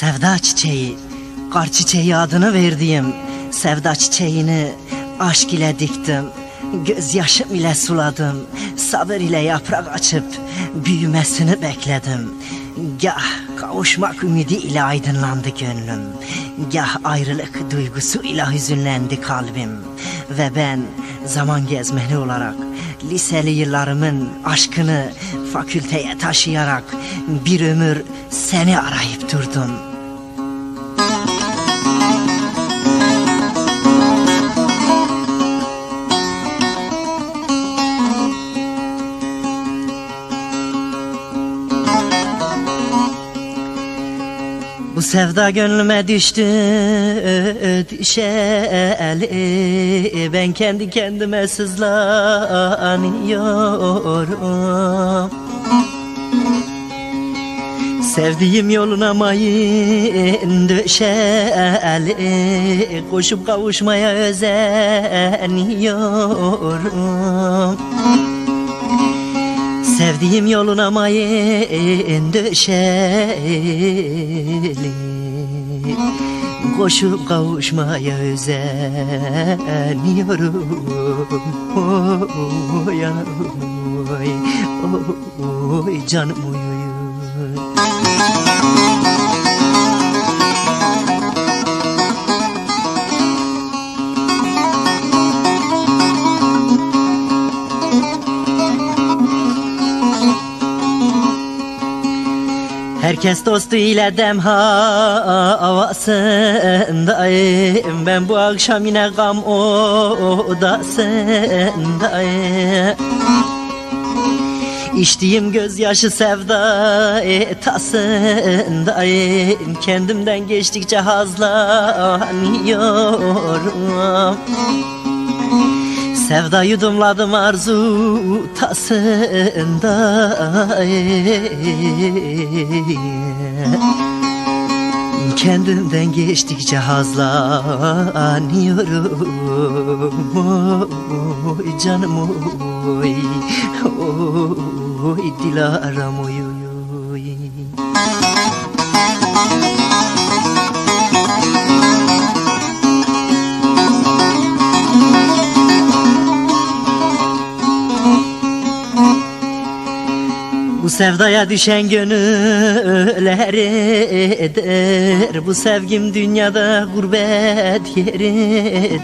Sevda çiçeği, kar çiçeği adını verdiğim sevda çiçeğini aşk ile diktim. Gözyaşım ile suladım, sabır ile yaprak açıp büyümesini bekledim. Gah kavuşmak ümidi ile aydınlandı gönlüm. Gah ayrılık duygusu ile hüzünlendi kalbim. Ve ben zaman gezmeni olarak liseli yıllarımın aşkını fakülteye taşıyarak bir ömür seni arayıp durdum. Bu sevda gönlüme düştü düşeli Ben kendi kendime sızlanıyorum. Sevdiğim yoluna mayın döşeli Koşup kavuşmaya özeniyorum Sevdiğim yoluna mayın döşeli Koşup kavuşmaya özeniyorum. Oy oy, oy canım oy, Herkes dostu ile dem havasındayım. Ben bu akşam yine gam odasındayım. İçtiğim gözyaşı sevda etasındayım. Kendimden geçtikçe hazlanıyorum Sevda yudumladım arzu tasındayım. Kendimden geçtikçe hazlanıyorum Oy canım oy Oy dilaram oy oy sevdaya düşen gönüller eder. Bu sevgim dünyada gurbet yeridir.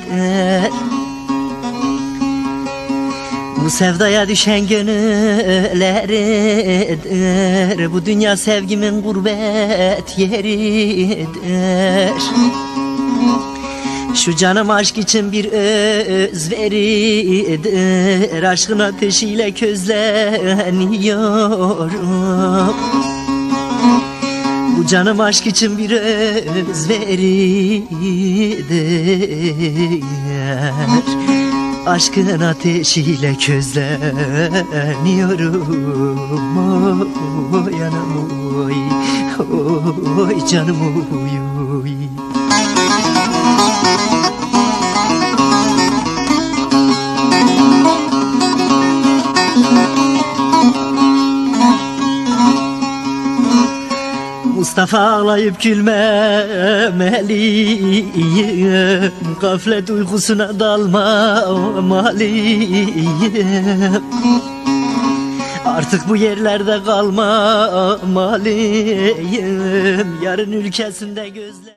Bu sevdaya düşen gönüller eder. Bu dünya sevgimin gurbet yeridir şu canım aşk için bir özveridir Aşkın ateşiyle közleniyorum. Bu canım aşk için bir özveridir Aşkın ateşiyle közleniyorum. Oy yanım oy Oy canım oy Mustafa ağlayıp gülmemeliyim. Gaflet uykusuna dalmamalıyım Artık bu yerlerde kalmamalıyım Yarın ülkesinde gözle